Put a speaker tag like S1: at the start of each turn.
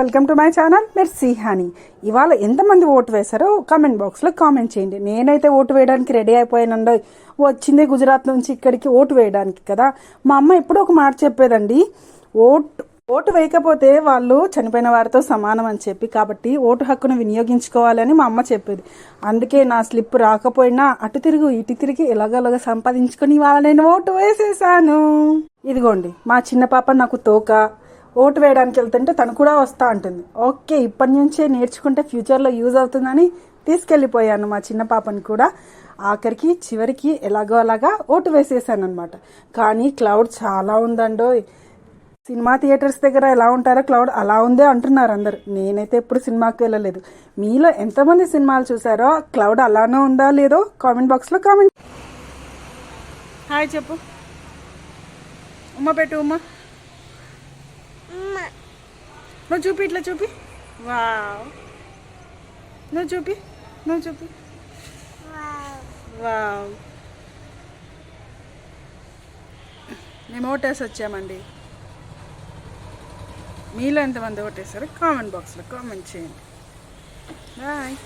S1: Welcome to my channel మీరు సిహాని ఇవాళ ఎంతమంది ఓటు వేశారో కామెంట్ బాక్స్లో కామెంట్ చేయండి. నేనైతే ఓటు వేయడానికి రెడీ అయిపోయానండి. వచ్చింది గుజరాత్ నుంచి ఇక్కడికి ఓటు వేయడానికి కదా. మా అమ్మ ఎప్పుడూ ఒక మాట చెప్పేదండి. ఓటు ఓటు వేయకపోతే వాళ్ళు చనిపోయిన వారితో సమానం అని చెప్పి. కాబట్టి ఓటు హక్కును వినియోగించుకోవాలని మా అమ్మ చెప్పేది. అందుకే నా స్లిప్ రాకపోయినా అటు తిరుగు ఇటు తిరిగి ఎలాగోలాగా సంపాదించుకొని ఇవాళ నేను ఓటు వేసేసాను. ఇదిగోండి మా చిన్న పాప నాకు తోక ఓటు వేయడానికి వెళ్తుంటే తను కూడా వస్తా ఉంటుంది ఓకే ఇప్పటి నుంచే నేర్చుకుంటే ఫ్యూచర్లో యూజ్ అవుతుందని తీసుకెళ్ళిపోయాను మా చిన్న పాపని కూడా. ఆఖరికి చివరికి ఎలాగో అలాగా ఓటు వేసేసాను అనమాట కానీ క్లౌడ్ చాలా ఉందండోయ్. సినిమా థియేటర్స్ దగ్గర ఎలా ఉంటారో క్లౌడ్ అలా ఉందే అంటున్నారు అందరు. నేనైతే ఎప్పుడు సినిమాకి వెళ్ళలేదు. మీలో ఎంతమంది సినిమాలు చూసారో క్లౌడ్ అలానే ఉందా లేదో కామెంట్ బాక్స్లో కామెంట్ హాయ్ చెప్పు. ఉమ్మ పెట్టు ఉమ్మ. నువ్వు చూపి ఇట్లా చూపి వావ్ నువ్వు చూపి నువ్వు చూపి వావ్ మేము ఓటేసి వచ్చామండి. మీలో ఎంతమంది ఓటేసారో కామెంట్ బాక్స్లో కామెంట్ చేయండి. బాయ్